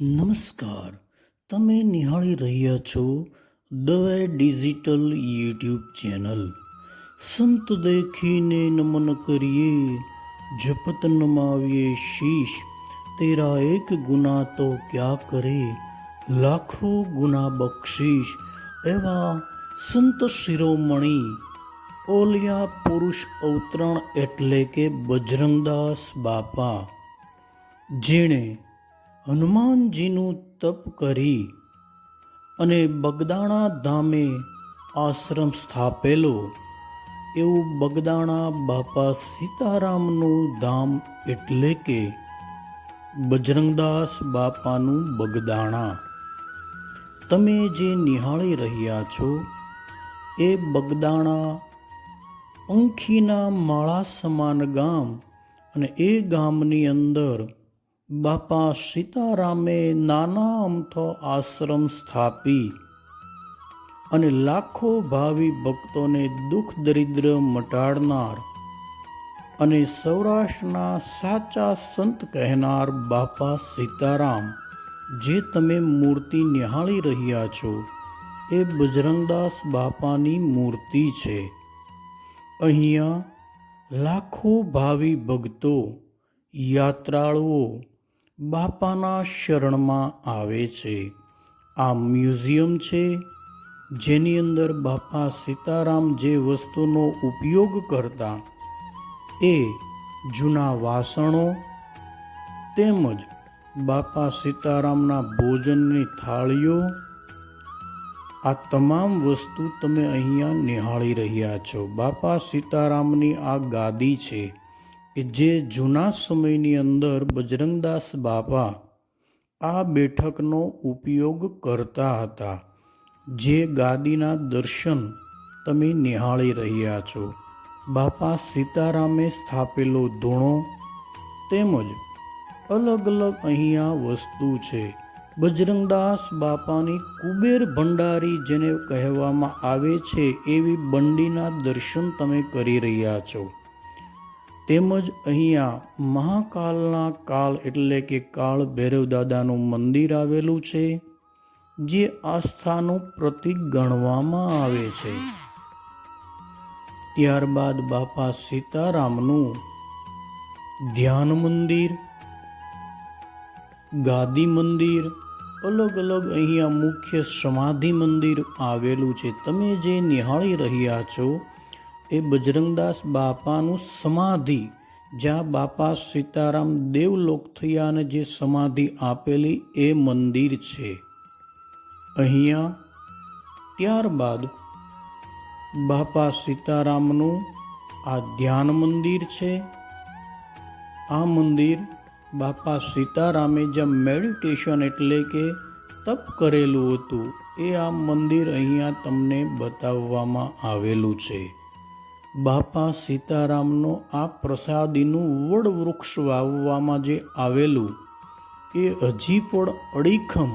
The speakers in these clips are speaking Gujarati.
નમસ્કાર. તમે નિહાળી રહ્યા છો દવે ડિજિટલ યુટ્યુબ ચેનલ. સંત દેખીને નમન કરીએ, જપત નમાવીએ શીશ. તેરા એક ગુના તો ક્યાં કરે? લાખો ગુના બક્ષીશ. એવા સંત શિરોમણી, ઓલિયા પુરુષ અવતરણ એટલે કે બજરંગદાસ બાપા. જેણે હનુમાનજીનું તપ કરી અને બગદાણા ધામે આશ્રમ સ્થાપેલો. એવું બગદાણા બાપા સીતારામનું ધામ એટલે કે બજરંગદાસ બાપાનું બગદાણા. તમે જે નિહાળી રહ્યા છો એ બગદાણા પંખીના માળા સમાન ગામ અને એ ગામની અંદર બાપા સીતારામે નાના અમથો આશ્રમ સ્થાપી અને લાખો ભાવિ ભક્તોને દુઃખ દરિદ્ર મટાડનાર અને સૌરાષ્ટ્રના સાચા સંત કહેનાર બાપા સીતારામ, જે તમે મૂર્તિ નિહાળી રહ્યા છો, એ બજરંગદાસ બાપાની મૂર્તિ છે. અહીંયા લાખો ભાવિ ભક્તો, યાત્રાળુઓ બાપાના શરણમાં આવે છે. આ મ્યુઝિયમ છે, જેની અંદર બાપા સીતારામ જે વસ્તુનો ઉપયોગ કરતા એ જૂના વાસણો તેમજ બાપા સીતારામના ભોજનની થાળીઓ, આ તમામ વસ્તુ તમે અહીંયા નિહાળી રહ્યા છો. બાપા સીતારામની આ ગાદી છે. કે જે જૂના સમયની અંદર બજરંગદાસ બાપા આ બેઠકનો ઉપયોગ કરતા હતા, જે ગાદીના દર્શન તમે નિહાળી રહ્યા છો. બાપા સીતારામે સ્થાપેલો ધૂણો તેમજ અલગ અલગ અહીંયા વસ્તુ છે. બજરંગદાસ બાપાની કુબેર ભંડારી જેને કહેવામાં આવે છે, એવી બંડીના દર્શન તમે કરી રહ્યા છો. તેમજ અહીંયા મહાકાલના કાલ એટલે કે કાળ ભૈરવ દાદાનું મંદિર આવેલું છે, જે આસ્થાનું પ્રતીક ગણવામાં આવે છે. ત્યારબાદ બાપા સીતારામનું ધ્યાન મંદિર, ગાદી મંદિર, અલગ અલગ અહીંયા મુખ્ય સમાધિ મંદિર આવેલું છે. તમે જે નિહાળી રહ્યા છો એ બજરંગદાસ બાપાનું સમાધિ, જ્યાં બાપા સીતારામ દેવલોક થયાને જે સમાધિ આપેલી એ મંદિર છે. અહીંયા ત્યારબાદ બાપા સીતારામનું આ ધ્યાન મંદિર છે. આ મંદિર બાપા સીતારામે જ્યાં મેડિટેશન એટલે કે તપ કરેલું હતું, એ આ મંદિર અહીંયા તમને બતાવવામાં આવેલું છે. બાપા સીતારામનો આ પ્રસાદીનું વડ વૃક્ષ વાવવામાં જે આવેલું, એ હજી પણ અડીખમ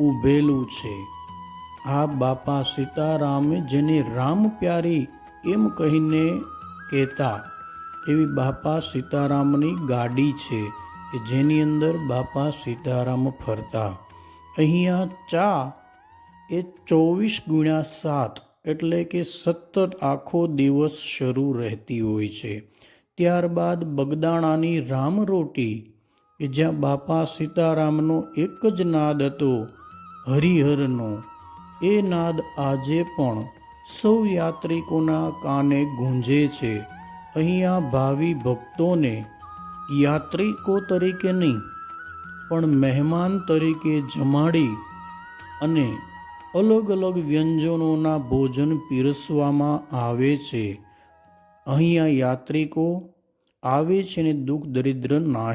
ઊભેલું છે. આ બાપા સીતારામે જેને રામ પ્યારી એમ કહીને કહેતા, એવી બાપા સીતારામની ગાડી છે કે જેની અંદર બાપા સીતારામ ફરતા. અહીંયા ચા એ ચોવીસ ગુણ્યા સાત એટલે કે સતત આખો દિવસ શરૂ રહેતી હોય છે. ત્યારબાદ બગદાણાની રામરોટી કે જ્યાં બાપા સીતારામનો એક જ નાદ હતો, હરિહરનો, એ નાદ આજે પણ સૌ યાત્રિકોના કાને ગુંજે છે. અહીંયા ભાવિ ભક્તોને યાત્રિકો તરીકે નહીં, પણ મહેમાન તરીકે જમાડી અને અલગ અલગ વ્યંજનોના ભોજન પીરસવામાં આવે છે. અહીંયા યાત્રિકો આવે છે અને દુઃખ, દરિદ્ર, નાશ